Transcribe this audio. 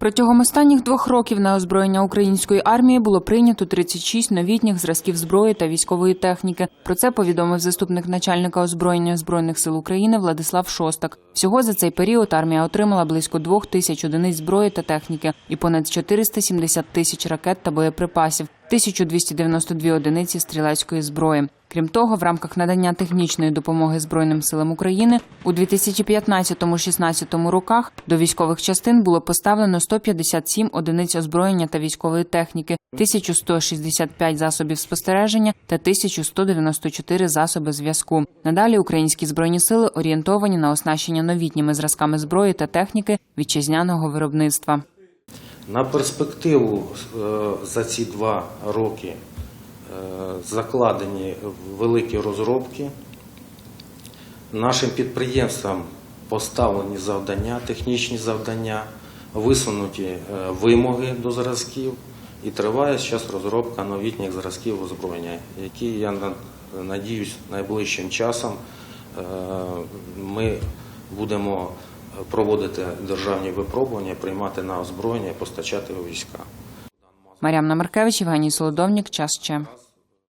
Протягом останніх двох років на озброєння української армії було прийнято 36 новітніх зразків зброї та військової техніки. Про це повідомив заступник начальника озброєння збройних сил України Владислав Шостак. Всього за цей період армія отримала близько двох тисяч одиниць зброї та техніки і понад 470 тисяч ракет та боєприпасів, 1292 одиниці стрілецької зброї. Крім того, в рамках надання технічної допомоги Збройним силам України у 2015-16 роках до військових частин було поставлено 157 одиниць озброєння та військової техніки, 1165 засобів спостереження та 1194 засоби зв'язку. Надалі українські збройні сили орієнтовані на оснащення новітніми зразками зброї та техніки вітчизняного виробництва. На перспективу е, за ці два роки е, закладені великі розробки. Нашим підприємствам поставлені завдання, технічні завдання, висунуті е, вимоги до зразків і триває зараз розробка новітніх зразків озброєння, які, я на- надіюсь, найближчим часом ми будемо проводити державні випробування, приймати на озброєння постачати у війська. Мар'яна Маркевич, Євгеній Солодовнік, час ще.